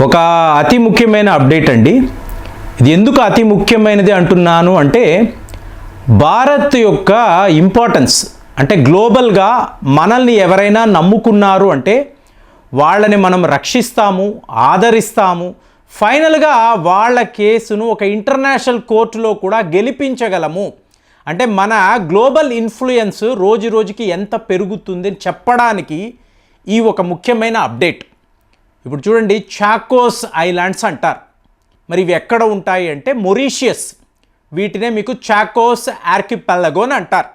ఒక అతి ముఖ్యమైన అప్డేట్ అండి. ఇది ఎందుకు అతి ముఖ్యమైనది అంటున్నాను అంటే భారత్ యొక్క ఇంపార్టెన్స్ అంటే గ్లోబల్గా మనల్ని ఎవరైనా నమ్ముకున్నారు అంటే వాళ్ళని మనం రక్షిస్తాము ఆదరిస్తాము. ఫైనల్గా వాళ్ళ కేసును ఒక ఇంటర్నేషనల్ కోర్టులో కూడా గెలిపించగలము. అంటే మన గ్లోబల్ ఇన్ఫ్లుయెన్స్ రోజు రోజుకి ఎంత పెరుగుతుంది అని చెప్పడానికి ఈ ఒక ముఖ్యమైన అప్డేట్. ఇప్పుడు చూడండి చాకోస్ ఐలాండ్స్ అంటారు. మరి ఇవి ఎక్కడ ఉంటాయి అంటే మొరీషియస్. వీటినే మీకు చాకోస్ ఆర్కిపెలగో అని అంటారు.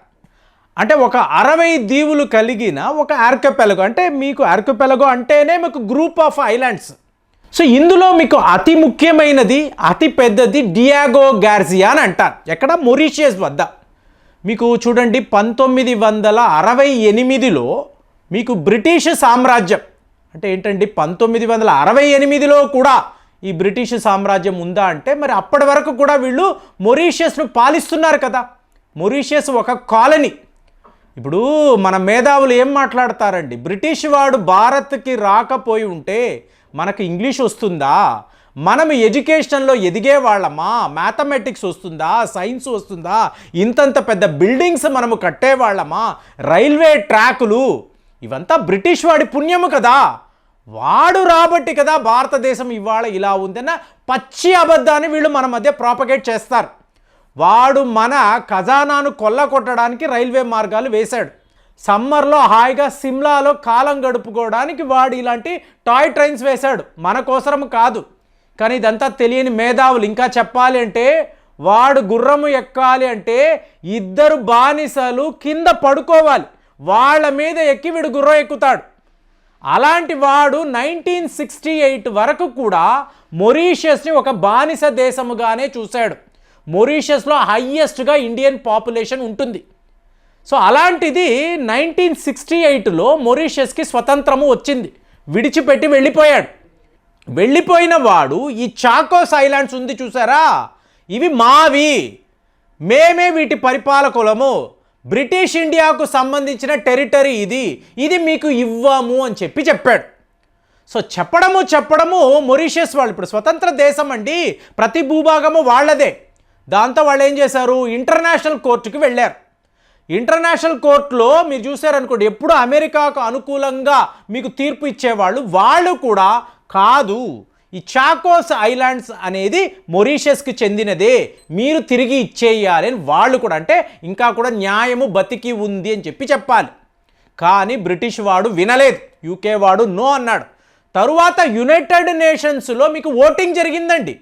అంటే ఒక అరవై దీవులు కలిగిన ఒక ఆర్కపెలగో అంటే మీకు ఆర్కిపెలగో అంటేనే మీకు గ్రూప్ ఆఫ్ ఐలాండ్స్. సో ఇందులో మీకు అతి ముఖ్యమైనది అతి పెద్దది డియాగో గార్జియా అని అంటారు. ఎక్కడ? మొరీషియస్ వద్ద. మీకు చూడండి పంతొమ్మిది వందల అరవై ఎనిమిదిలో మీకు బ్రిటిష్ సామ్రాజ్యం అంటే ఏంటండి పంతొమ్మిది వందల అరవై ఎనిమిదిలో కూడా ఈ బ్రిటిష్ సామ్రాజ్యం ఉందా అంటే మరి అప్పటి వరకు కూడా వీళ్ళు మొరీషియస్ను పాలిస్తున్నారు కదా. మొరీషియస్ ఒక కాలనీ. ఇప్పుడు మన మేధావులు ఏం మాట్లాడతారండి? బ్రిటిష్ వాడు భారత్కి రాకపోయి ఉంటే మనకు ఇంగ్లీష్ వస్తుందా? మనం ఎడ్యుకేషన్లో ఎదిగే వాళ్ళమా? మ్యాథమెటిక్స్ వస్తుందా? సైన్స్ వస్తుందా? ఇంతంత పెద్ద బిల్డింగ్స్ మనము కట్టేవాళ్ళమా? రైల్వే ట్రాకులు ఇవంతా బ్రిటిష్ వాడి పుణ్యము కదా. వాడు రాబట్టి కదా భారతదేశం ఇవాళ ఇలా ఉందన్న పచ్చి అబద్ధాన్ని వీళ్ళు మన మధ్య ప్రాపగేట్ చేస్తారు. వాడు మన ఖజానాను కొల్ల కొట్టడానికి రైల్వే మార్గాలు వేశాడు. సమ్మర్లో హాయిగా సిమ్లాలో కాలం గడుపుకోవడానికి వాడు ఇలాంటి టాయ్ ట్రైన్స్ వేశాడు. మన కోసరం కాదు. కానీ ఇదంతా తెలియని మేధావులు ఇంకా చెప్పాలి అంటే వాడు గుర్రము ఎక్కాలి అంటే ఇద్దరు బానిసలు కింద పడుకోవాలి. వాళ్ళ మీద ఎక్కి వీడు గుర్ర ఎక్కుతాడు. అలాంటి వాడు నైన్టీన్ సిక్స్టీ ఎయిట్ వరకు కూడా మొరీషియస్ని ఒక బానిస దేశముగానే చూశాడు. మొరీషియస్లో హయ్యెస్ట్గా ఇండియన్ పాపులేషన్ ఉంటుంది. సో అలాంటిది నైన్టీన్ సిక్స్టీ ఎయిట్లో మొరీషియస్కి స్వతంత్రము వచ్చింది. విడిచిపెట్టి వెళ్ళిపోయాడు. వెళ్ళిపోయిన వాడు ఈ చాకోస్ ఐలాండ్స్ ఉంది చూసారా? ఇవి మావి. మేమే వీటి పరిపాలకులము. బ్రిటిష్ ఇండియాకు సంబంధించిన టెరిటరీ ఇది. ఇది మీకు ఇవ్వము అని చెప్పి చెప్పాడు. సో చెప్పడము చెప్పడము మొరీషియస్ వాళ్ళు. ఇప్పుడు స్వతంత్ర దేశం అండి. ప్రతి భూభాగము వాళ్ళదే. దాంతో వాళ్ళు ఏం చేశారు? ఇంటర్నేషనల్ కోర్టుకి వెళ్ళారు. ఇంటర్నేషనల్ కోర్టులో మీరు చూసారనుకోండి ఎప్పుడు అమెరికాకు అనుకూలంగా మీకు తీర్పు ఇచ్చేవాళ్ళు వాళ్ళు కూడా కాదు. ఈ చాకోస్ ఐలాండ్స్ అనేది మొరీషియస్కి చెందినదే. మీరు తిరిగి ఇచ్చేయాలి అని వాళ్ళు కూడా అంటే ఇంకా కూడా న్యాయము బతికి ఉంది అని చెప్పి చెప్పాలి. కానీ బ్రిటిష్ వాడు వినలేదు. యూకే వాడు నో అన్నాడు. తరువాత యునైటెడ్ నేషన్స్లో మీకు ఓటింగ్ జరిగిందండి.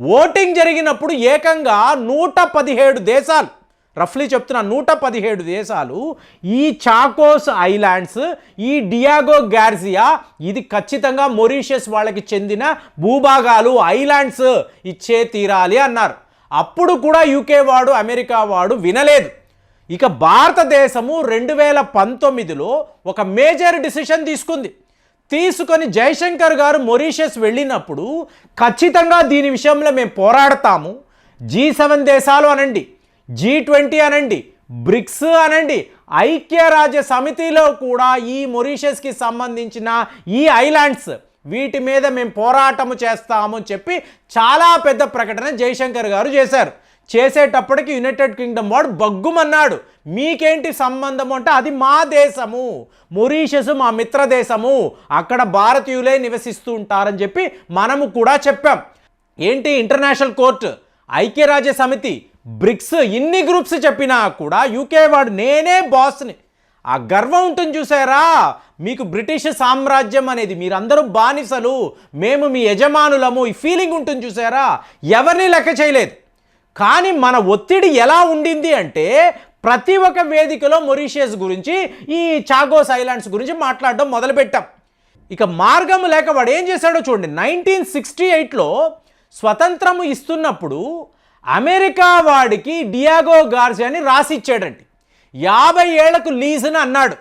ఓటింగ్ జరిగినప్పుడు ఏకంగా నూట పదిహేడు దేశాలు రఫ్లీ చెప్తున్న నూట పదిహేడు దేశాలు ఈ చాకోస్ ఐలాండ్స్ ఈ డియాగో గార్జియా ఇది ఖచ్చితంగా మొరీషియస్ వాళ్ళకి చెందిన భూభాగాలు ఐలాండ్స్ ఇచ్చే తీరాలి అన్నారు. అప్పుడు కూడా యూకే వాడు అమెరికా వాడు వినలేదు. ఇక భారతదేశము రెండు వేల పంతొమ్మిదిలో ఒక మేజర్ డిసిషన్ తీసుకుంది. తీసుకొని జయశంకర్ గారు మొరీషియస్ వెళ్ళినప్పుడు ఖచ్చితంగా దీని విషయంలో మేము పోరాడతాము. జీ సెవెన్ దేశాలు అనండి. జీ ట్వంటీ అనండి బ్రిక్స్ అనండి ఐక్యరాజ్య సమితిలో కూడా ఈ మొరీషస్కి సంబంధించిన ఈ ఐలాండ్స్ వీటి మీద మేము పోరాటము చేస్తాము చెప్పి చాలా పెద్ద ప్రకటన జయశంకర్ గారు చేశారు. చేసేటప్పటికి యునైటెడ్ కింగ్డమ్ వాడు బగ్గుమన్నాడు. మీకేంటి సంబంధం అంటే అది మా దేశము మొరీషస్ మా మిత్ర దేశము అక్కడ భారతీయులే నివసిస్తూ ఉంటారని చెప్పి మనము కూడా చెప్పాం. ఏంటి ఇంటర్నేషనల్ కోర్టు ఐక్యరాజ్య సమితి బ్రిక్స్ ఇన్ని గ్రూప్స్ చెప్పినా కూడా యూకే వాడు నేనే బాస్ని. ఆ గర్వం ఉంటుంది చూసారా? మీకు బ్రిటిష్ సామ్రాజ్యం అనేది మీరందరూ బానిసలు మేము మీ యజమానులము ఈ ఫీలింగ్ ఉంటుంది చూసారా? ఎవరిని లెక్క చేయలేదు. కానీ మన ఒత్తిడి ఎలా ఉండింది అంటే ప్రతి ఒక్క వేదికలో మొరీషియస్ గురించి ఈ చాగోస్ ఐలాండ్స్ గురించి మాట్లాడడం మొదలుపెట్టాం. ఇక మార్గం లేక వాడు ఏం చేశాడో చూడండి. నైన్టీన్ సిక్స్టీ ఎయిట్లో స్వతంత్రము ఇస్తున్నప్పుడు అమెరికా వాడికి డియాగో గార్జియాని రాసి ఇచ్చాడండి యాభై ఏళ్ళకు లీజ్ అని అన్నాడు.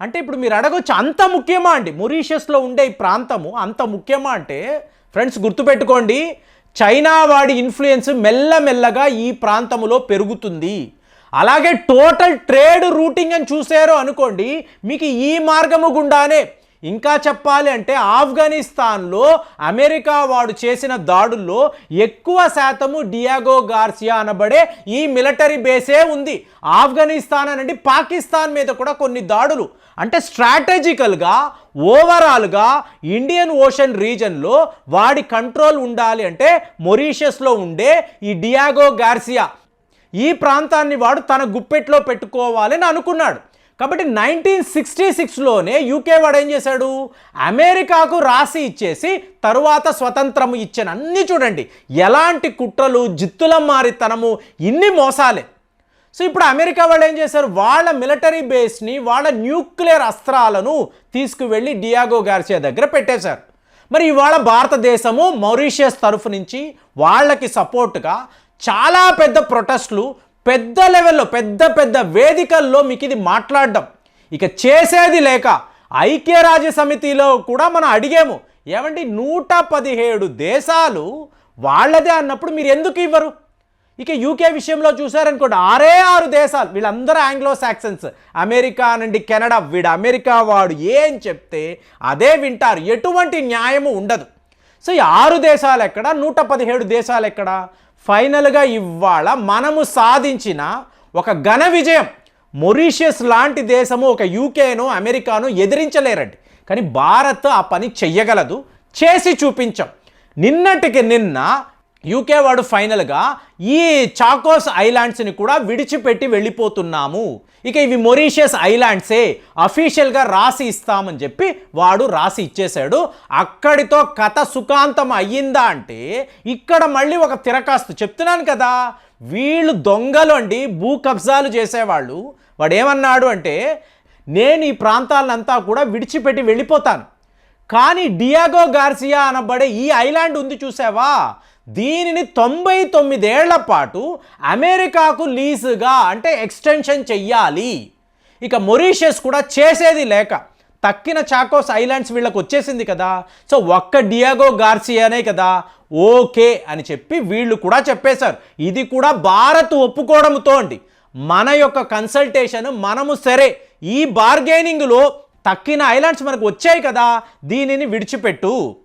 అంటే ఇప్పుడు మీరు అడగొచ్చు అంత ముఖ్యమా అండి? మొరీషియస్లో ఉండే ఈ ప్రాంతము అంత ముఖ్యమా అంటే ఫ్రెండ్స్ గుర్తుపెట్టుకోండి చైనా వాడి ఇన్ఫ్లుయెన్స్ మెల్లమెల్లగా ఈ ప్రాంతములో పెరుగుతుంది. అలాగే టోటల్ ట్రేడ్ రూటింగ్ అని చూసారో అనుకోండి మీకు ఈ మార్గము గుండానే ఇంకా చెప్పాలి అంటే ఆఫ్ఘనిస్తాన్లో అమెరికా వాడు చేసిన దాడుల్లో ఎక్కువ శాతము డియాగో గార్సియా అనబడే ఈ మిలిటరీ బేసే ఉంది. ఆఫ్ఘనిస్తాన్ అనండి పాకిస్తాన్ మీద కూడా కొన్ని దాడులు. అంటే స్ట్రాటజికల్గా ఓవరాల్గా ఇండియన్ ఓషన్ రీజన్లో వాడి కంట్రోల్ ఉండాలి అంటే మొరీషియస్లో ఉండే ఈ డియాగో గార్సియా. ఈ ప్రాంతాన్ని వాడు తన గుప్పెట్లో పెట్టుకోవాలని అనుకున్నాడు. కాబట్టి నైన్టీన్ సిక్స్టీ సిక్స్లోనే యూకే వాడు ఏం చేశాడు? అమెరికాకు రాసి ఇచ్చేసి తరువాత స్వతంత్రం ఇచ్చిన అన్నీ చూడండి. ఎలాంటి కుట్రలు జిత్తుల మారితనము ఇన్ని మోసాలే. సో ఇప్పుడు అమెరికా వాళ్ళు ఏం చేశారు? వాళ్ళ మిలిటరీ బేస్ని వాళ్ళ న్యూక్లియర్ అస్త్రాలను తీసుకువెళ్ళి డియాగో గార్సియా దగ్గర పెట్టేశారు. మరి ఇవాళ భారతదేశము మౌరీషియస్ తరఫు నుంచి వాళ్ళకి సపోర్ట్గా చాలా పెద్ద ప్రొటెస్ట్లు పెద్ద లెవెల్లో పెద్ద పెద్ద వేదికల్లో మీకు ఇది మాట్లాడడం. ఇక చేసేది లేక ఐక్యరాజ్య సమితిలో కూడా మనం అడిగాము ఏమండి నూట పదిహేడు దేశాలు వాళ్ళదే అన్నప్పుడు మీరు ఎందుకు ఇవ్వరు? ఇక యూకే విషయంలో చూసారనుకోండి ఆరే ఆరు దేశాలు వీళ్ళందరూ ఆంగ్లో సాక్సన్స్ అమెరికా నుండి కెనడా వీడు అమెరికా వాడు ఏం చెప్తే అదే వింటారు. ఎటువంటి న్యాయము ఉండదు. సో ఈ ఆరు దేశాలు ఎక్కడ? నూట పదిహేడు దేశాలు ఎక్కడ? ఫైనల్గా ఇవాళ మనము సాధించిన ఒక ఘన విజయం. మొరీషియస్ లాంటి దేశము ఒక యూకేను అమెరికాను ఎదిరించలేరండి. కానీ భారత్ ఆ పని చెయ్యగలదు. చేసి చూపించాం. నిన్నటికి నిన్న యూకే వాడు ఫైనల్గా ఈ చాకోస్ ఐలాండ్స్ని కూడా విడిచిపెట్టి వెళ్ళిపోతున్నాము. ఇక ఇవి మొరీషియస్ ఐలాండ్సే అఫీషియల్గా రాసి ఇస్తామని చెప్పి వాడు రాసి ఇచ్చేశాడు. అక్కడితో కథ సుఖాంతం అయ్యిందా అంటే ఇక్కడ మళ్ళీ ఒక తిరకాస్తు చెప్తున్నాను కదా. వీళ్ళు దొంగలు అండి భూ కబ్జాలు చేసేవాళ్ళు. వాడు ఏమన్నాడు అంటే నేను ఈ ప్రాంతాలంతా కూడా విడిచిపెట్టి వెళ్ళిపోతాను. కానీ డియాగో గార్సియా అనబడే ఈ ఐలాండ్ ఉంది చూసావా? దీనిని తొంభై తొమ్మిదేళ్ళ పాటు అమెరికాకు లీజుగా అంటే ఎక్స్టెన్షన్ చెయ్యాలి. ఇక మొరీషియస్ కూడా చేసేది లేక తక్కిన చాకోస్ ఐలాండ్స్ వీళ్ళకి వచ్చేసింది కదా. సో ఒక్క డియాగో గార్సియానే కదా ఓకే అని చెప్పి వీళ్ళు కూడా చెప్పేశారు. ఇది కూడా భారత్ ఒప్పుకోవడంతో అండి. మన యొక్క కన్సల్టేషన్ మనము సరే. ఈ బార్గెనింగ్లో తక్కిన ఐలాండ్స్ మనకు వచ్చాయి కదా. దీనిని విడిచిపెట్టు.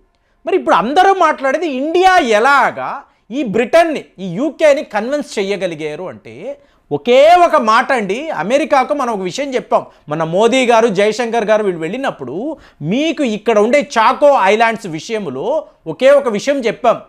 మరి ఇప్పుడు అందరూ మాట్లాడేది ఇండియా ఎలాగా ఈ బ్రిటన్ని ఈ యూకేని కన్విన్స్ చేయగలిగారు అంటే ఒకే ఒక మాట అండి. అమెరికాకు మనం ఒక విషయం చెప్పాం. మన మోదీ గారు జయశంకర్ గారు వీళ్ళు వెళ్ళినప్పుడు మీకు ఇక్కడ ఉండే చాకో ఐలాండ్స్ విషయంలో ఒకే ఒక విషయం చెప్పాం.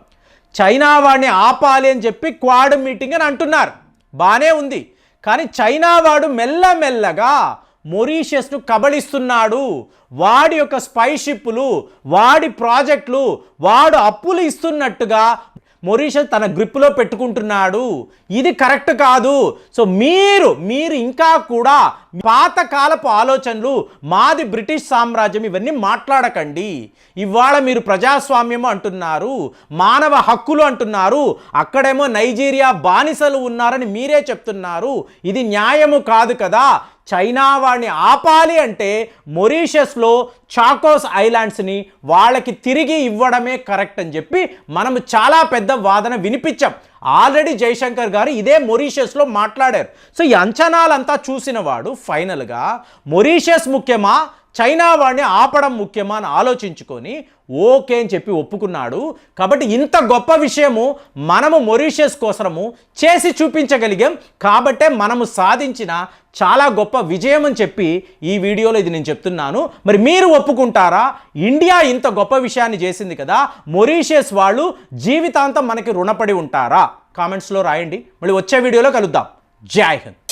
చైనా వాడిని ఆపాలి అని చెప్పి క్వాడ్ మీటింగ్ అని అంటున్నారు. బాగానే ఉంది. కానీ చైనా వాడు మెల్లమెల్లగా మొరీషియస్ను కబళిస్తున్నాడు. వాడి యొక్క స్పైషిప్లు వాడి ప్రాజెక్టులు వాడు అప్పులు ఇస్తున్నట్టుగా మొరీషియస్ తన గ్రిప్లో పెట్టుకుంటున్నాడు. ఇది కరెక్ట్ కాదు. సో మీరు మీరు ఇంకా కూడా పాతకాలపు ఆలోచనలు మాది బ్రిటిష్ సామ్రాజ్యం ఇవన్నీ మాట్లాడకండి. ఇవాళ మీరు ప్రజాస్వామ్యం అంటున్నారు మానవ హక్కులు అంటున్నారు అక్కడేమో నైజీరియా బానిసలు ఉన్నారని మీరే చెప్తున్నారు. ఇది న్యాయము కాదు కదా. చైనా వాడిని ఆపాలి అంటే మొరీషస్లో చాకోస్ ఐలాండ్స్ని వాళ్ళకి తిరిగి ఇవ్వడమే కరెక్ట్ అని చెప్పి మనం చాలా పెద్ద వాదన వినిపించాం. ఆల్రెడీ జయశంకర్ గారు ఇదే మొరీషియస్లో మాట్లాడారు. సో ఈ అంచనాలంతా చూసిన వాడు ఫైనల్గా మొరీషియస్ ముఖ్యమా? చైనా వాడిని ఆపడం ముఖ్యమా అని ఆలోచించుకొని ఓకే అని చెప్పి ఒప్పుకున్నాడు. కాబట్టి ఇంత గొప్ప విషయము మనము మొరీషియస్ కోసము చేసి చూపించగలిగాం. కాబట్టే మనము సాధించిన చాలా గొప్ప విజయం అని చెప్పి ఈ వీడియోలో ఇది నేను చెప్తున్నాను. మరి మీరు ఒప్పుకుంటారా? ఇండియా ఇంత గొప్ప విషయాన్ని చేసింది కదా మొరీషియస్ వాళ్ళు జీవితాంతం మనకి రుణపడి ఉంటారా? కామెంట్స్లో రాయండి. మళ్ళీ వచ్చే వీడియోలో కలుద్దాం. జై హింద్.